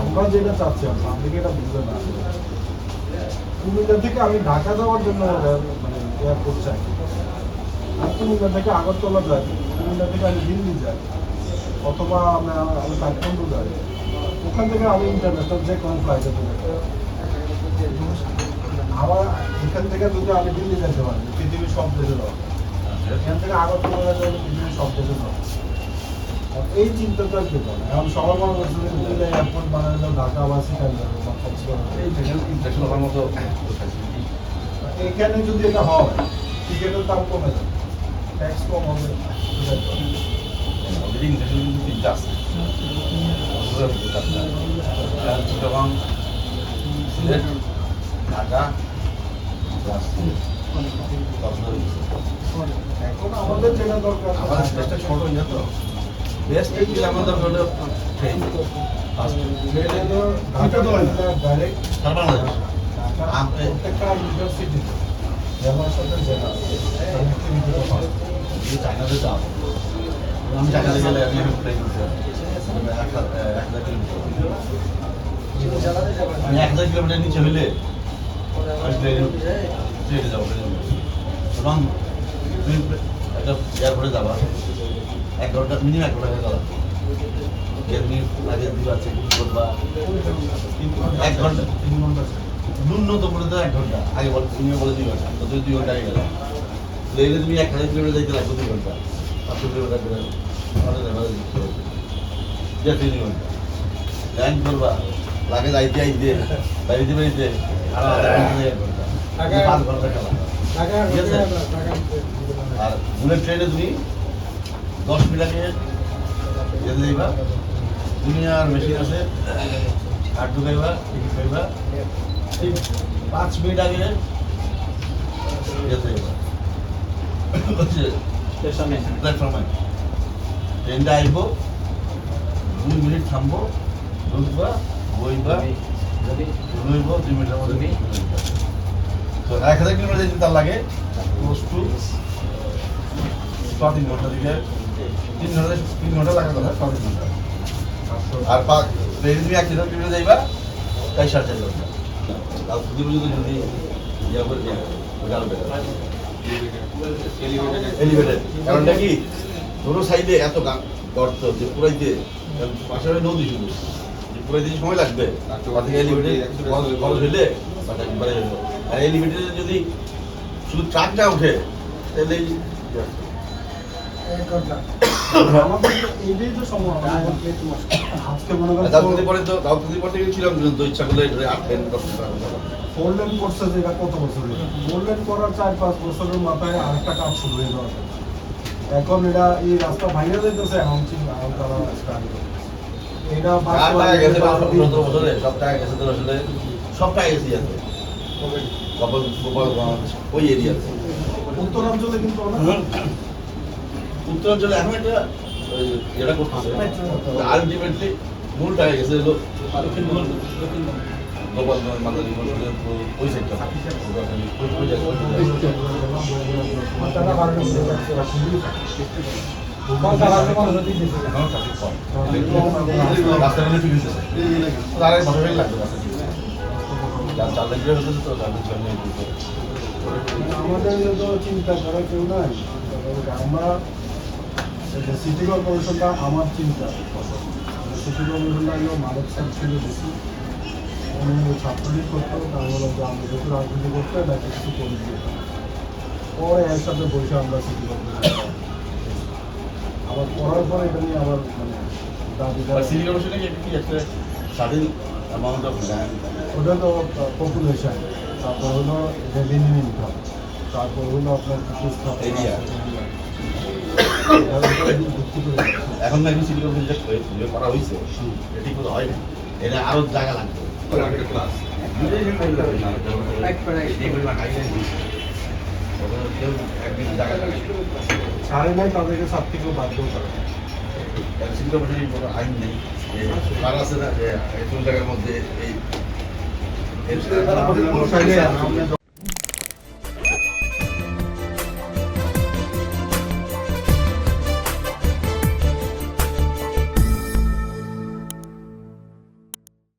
আমরা যেটা চাচ্ছি আপনি এটা বুঝবেন না। কুমিল্লা থেকে আমি ঢাকা যাওয়ার জন্য মানে এয়ারপোর্ট চাই। আর কুমিল্লা থেকে আগরতলা যাই, কুমিল্লা থেকে আমি দিল্লি যাই, অথবা আমি আমি কাঠমান্ডু যাই। ওখান থেকে আমি ইন্টারন্যাশনাল যে কোনো ফ্লাইটে চলে। আমার এখান থেকে যদি আমি দিল্লি যেতে পারি, পৃথিবীর সব দেশে যাওয়া। থেকে সব দেশে যাওয়া এই চিন্তাটা কি করে? এখন সবার মনে করছে যে এয়ারপোর্ট বানালে ঢাকা বা যাবে বা কক্সবাজার এখানে যদি এটা হয় টিকিটের দাম কমে যাবে ট্যাক্স কম হবে এখন আমাদের যেটা দরকার। আমাদের দেশটা ছোট ইয়ে তো বেস্ট এই আমাদের হলো ট্রেন ট্রেনে তো ঢাকা তো। ডাইরেক্ট প্রত্যেকটা ইউনিভার্সিটি সাথে চায়নাতে যাও। আমি চায়নাতে গেলে আমি প্লেন হাজার কিলোমিটার আমি এক হাজার কিলোমিটার নিচে হইলে প্লেনে ট্রেনে যাব একটা এয়ারপোর্টে যাবা। এক ঘণ্টা মিনিমাম এক ঘণ্টা হয়ে গেল আগে দিবা চেকিং করবা। এক ঘণ্টা তিন ঘণ্টা ন্যূনতম বলে এক ঘণ্টা। আগে বল তুমি বলে দুই ঘণ্টা তো দুই ঘণ্টা আগে গেলে। লেগে তুমি এক হাজার কিলোমিটার যাইতে লাগবে দুই ঘণ্টা। পাঁচশো কিলোমিটার করে আমাদের এভারেজ দিতে হবে। যে তিন ঘণ্টা। ল্যান্ড করবা লাগে যাইতে আইতে বাড়িতে বাড়িতে। আর আধা ঘণ্টা থেকে এক ঘণ্টা। পাঁচ ঘণ্টা খেলা ঠিক আছে? আর বুলেট ট্রেনে তুমি দশ মিনিট আগে যেতে যাইবা। দুনিয়ার মেশিন আছে কার্ড ঢুকাইবা টিকিট পাইবা ঠিক পাঁচ মিনিট আগে যেতে যাইবা। প্ল্যাটফর্মে। ট্রেনটা আইব দুই মিনিট থামবো ঢুকবা বইবা রইব দুই মিনিটের মধ্যে তো এক হাজার কিলোমিটার যেতে তার লাগে ক্লোজ টু ছ তিন ঘণ্টা দিকে তিন ঘণ্টা তিন ঘণ্টা লাগার কথা ছ তিন ঘণ্টা। আর পাঁচ ট্রেনে তুমি এক হাজার কিলোমিটার যাইবা তাই সাড়ে চার ঘণ্টা। তার যদি পর্যন্ত যদি ইয়া করে এলিভেটেড কারণটা কি? ধরো সাইডে এত গর্ত যে পুরাইতে পাশে নদী শুধু। পুরাইতে সময় লাগবে। তার থেকে এলিভেটেড খরচ হইলে। আর এলিভেটেডে যদি শুধু ট্রাকটা ওঠে তাহলে করছে যে এটা কত বছর ফোর করার চার পাঁচ বছরের মাথায় আরেকটা কাজ শুরু হয়ে যাওয়া এখন এটা এই রাস্তা ভাইরা যেতেছে এখন এখন তারা এটা টাকা গেছে ওই এরিয়াতে উত্তরাঞ্চলে কিন্তু অনেক উত্তরাঞ্চলে এখন একটা যেটা করতেছে। আলটিমেটলি মূল টাকা গেছে গোপালগঞ্জ ওই সাইডটা ওই লাগবে রাস্তা ঠিক হতে। আমাদের চিন্তা করার কেউ নাই। আমরা সিটি কর্পোরেশনটা আমার চিন্তা। সিটি কর্পোরেশনটা হলো মাদক সার ছিল বেশি উনি ছাত্রলীগ করতো তার হলো যে আমরা যেহেতু রাজনীতি করতে তাকে কিছু করে দিয়ে পরে এর সাথে বসে আমরা সিটি কর্পোরেশন আবার পড়ার পরে এটা নিয়ে আবার মানে দাবিদার আর সিটি কর্পোরেশনে কি একটা স্বাধীন অ্যামাউন্ট অফ ল্যান্ড ওটা তো পপুলেশন তারপর হলো রেভিনিউ ইনকাম তারপর হলো আপনার কিছু স্থাপনা এখন নাকি সিটি যে যে করা হয়েছে ঠিক মতো হয় না এটা আরও জায়গা লাগবে। ছাড়ে নাই তাদেরকে সব থেকে বাধ্য করে সিটি কোনো আইন নেই। যে আছে না এই জায়গার মধ্যে এই